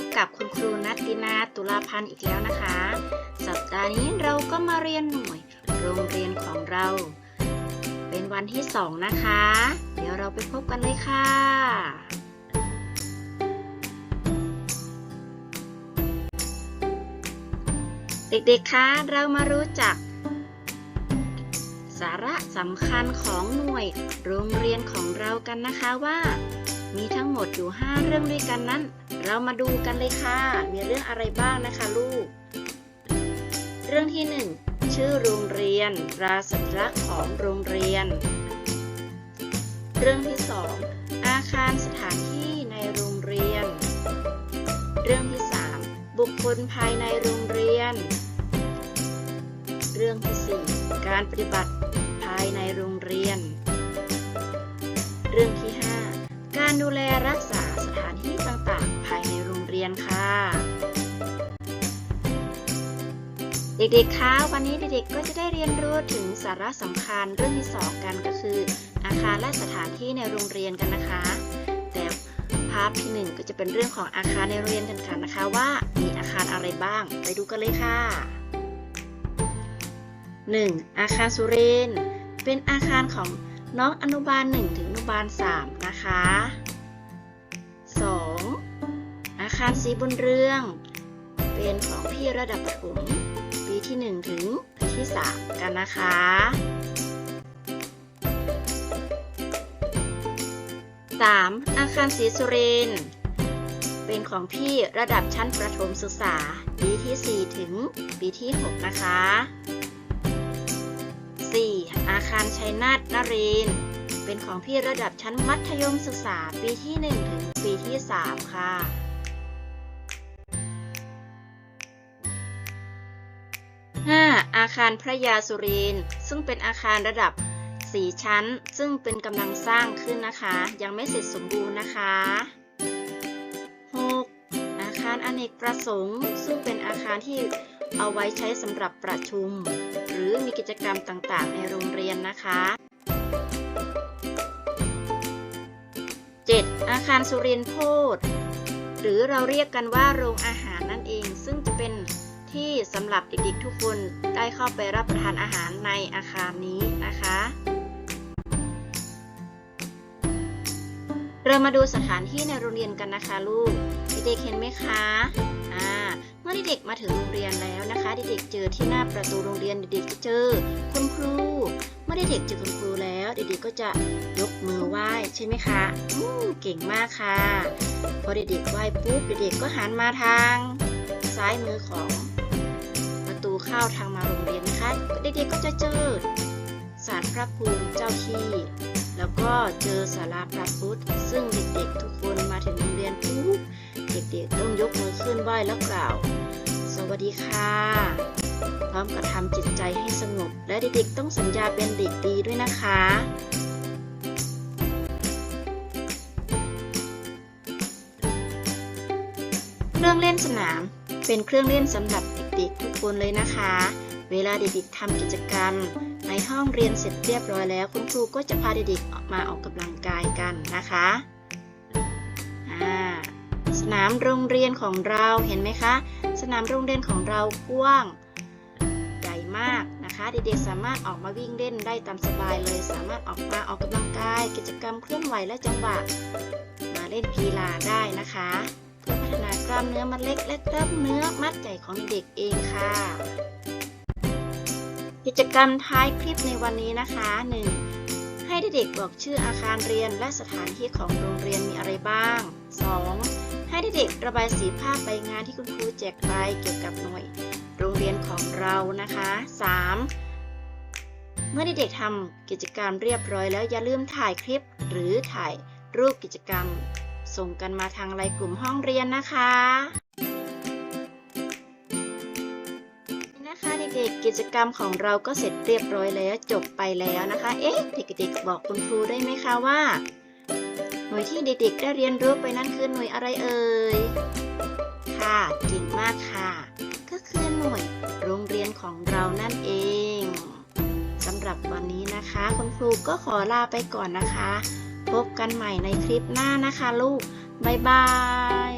บกับคุณครูนัตตินาตุลาพันธ์อีกแล้วนะคะ สัปดาห์นี้เราก็มาเรียนหน่วยโรงเรียนของเรา เป็นวันที่สองนะคะ เดี๋ยวเราไปพบกันเลยค่ะเด็กๆ คะ เรามารู้จัก สาระสำคัญของหน่วยโรงเรียนของเรากันนะคะว่า มีทั้งหมดอยู่ 5 เรื่องด้วยกันนั้น เรามาดูกันเลยค่ะ มีเรื่องอะไรบ้างนะคะลูก เรื่องที่ 1 ชื่อโรงเรียนราสัญลักษณ์ของโรงเรียน เรื่องที่ 2 อาคารสถานที่ในโรงเรียน เรื่องที่ 3 บุคคลภายในโรงเรียน เรื่องที่ 4 การปฏิบัติภายในโรงเรียน เรื่องที่5 การดูแลรักษาสถานที่ต่างๆ ภายในโรงเรียนค่ะ เด็กๆ คะวันนี้เด็กๆ ก็จะได้เรียนรู้ถึงสาระสำคัญเรื่องที่2กันก็คือ อาคารและสถานที่ในโรงเรียนกันนะคะ แต่ภาพที่ 1 ก็จะเป็นเรื่องของอาคารในโรงเรียนกันค่ะนะคะว่ามีอาคารอะไรบ้าง ไปดูกันเลยค่ะ 1. อาคารสุเรนเป็นอาคารของน้องอนุบาล 1 ถึงอนุบาล 3 นะคะ คารสีบุญเรือง เป็นของพี่ระดับประถมปีที่ 1 ถึงปีที่ 3 กันนะคะ 3. อาคารสีสุเรนเป็นของพี่ระดับชั้นประถมศึกษา ปีที่ 4 ถึงปีที่ 6 นะคะ 4. อาคารชัยนาทนเรนเป็นของพี่ระดับชั้นมัธยมศึกษา ปีที่ 1 ถึงปีที่ 3 ค่ะ 5. อาคารพระยาสุรินทร์ซึ่งเป็นอาคารระดับ 4 ชั้น ซึ่งเป็นกำลังสร้างขึ้นนะคะ ยังไม่เสร็จสมบูรณ์นะคะ 6. อาคารอเนกประสงค์ ซึ่งเป็นอาคารที่เอาไว้ใช้สำหรับประชุม หรือมีกิจกรรมต่างๆ ในโรงเรียนนะคะ 7. อาคารสุรินทร์โพธหรือเราเรียกกันว่าโรงอาหารนั่นเอง ซึ่งจะเป็น ที่สำหรับเด็กๆทุกคนได้เข้าไปรับประทานอาหารในอาคารนี้นะคะ เรามาดูสถานที่ในโรงเรียนกันนะคะลูก เด็กๆเห็นไหมคะอ่าเมื่อเด็กๆมาถึงโรงเรียนแล้วนะคะ เด็กๆเจอที่หน้าประตูโรงเรียนเด็กๆจะเจอคุณครู เมื่อเด็กๆเจอคุณครูแล้วเด็กๆก็จะยกมือไหว้ใช่ไหมคะอืมเก่งมากค่ะพอเด็กๆไหว้ปุ๊บเด็กๆก็หันมาทางซ้ายมือของ ตูเข้าทางมาโรงเรียนนะคะเด็กๆก็จะเจอศาลพระภูมิเจ้าที่ แล้วก็เจอศาลาพระพุทธ ซึ่งเด็กๆทุกคนมาถึงโรงเรียนปุ๊บเด็กๆต้องยกมือขึ้นไหว้แล้วกล่าว สวัสดีค่ะ พร้อมกับทำจิตใจให้สงบ และเด็กๆต้องสัญญาเป็นเด็กดีด้วยนะคะเครื่องเล่นสนาม เป็นเครื่องเล่นสำหรับเด็กๆทุกคนเลยนะคะ เวลาเด็กๆทำกิจกรรม ในห้องเรียนเสร็จเรียบร้อยแล้ว คุณครูก็จะพาเด็กๆออกมาออกกำลังกายกันนะคะสนามโรงเรียนของเราเห็นไหมคะ สนามโรงเรียนของเรากว้างใหญ่มากนะคะเด็กๆสามารถออกมาวิ่งเล่นได้ตามสบายเลย สามารถออกมาออกกำลังกาย กิจกรรมเคลื่อนไหวและจังหวะมาเล่นกีฬาได้นะคะ เพื่อพัฒนากล้ามเนื้อมัดเล็กและกล้ามเนื้อมัดใหญ่ของเด็กเองค่ะ กิจกรรมท้ายคลิปในวันนี้นะคะ 1. ให้เด็กๆบอกชื่ออาคารเรียนและสถานที่ของโรงเรียนมีอะไรบ้าง 2. ให้เด็กๆระบายสีภาพใบงานที่คุณครูแจกไปเกี่ยวกับหน่วย โรงเรียนของเรานะคะ 3. เมื่อเด็กๆทำกิจกรรมเรียบร้อยแล้วอย่าลืมถ่ายคลิปหรือถ่ายรูปกิจกรรม ส่งกันมาทางไลน์กลุ่มห้องเรียนนะคะ นะคะเด็กๆกิจกรรมของเราก็เสร็จเรียบร้อยแล้วจบไปแล้วนะคะ เอ๊ะเด็กๆบอกคุณครูได้ไหมคะว่า หน่วยที่เด็กๆได้เรียนรู้ไปนั้นคือหน่วยอะไรเอ่ย ค่ะเก่งมากค่ะ ก็คือหน่วยโรงเรียนของเรานั่นเองสำหรับวันนี้นะคะ คุณครูก็ขอลาไปก่อนนะคะ พบกันใหม่ในคลิปหน้านะคะลูก บ๊ายบาย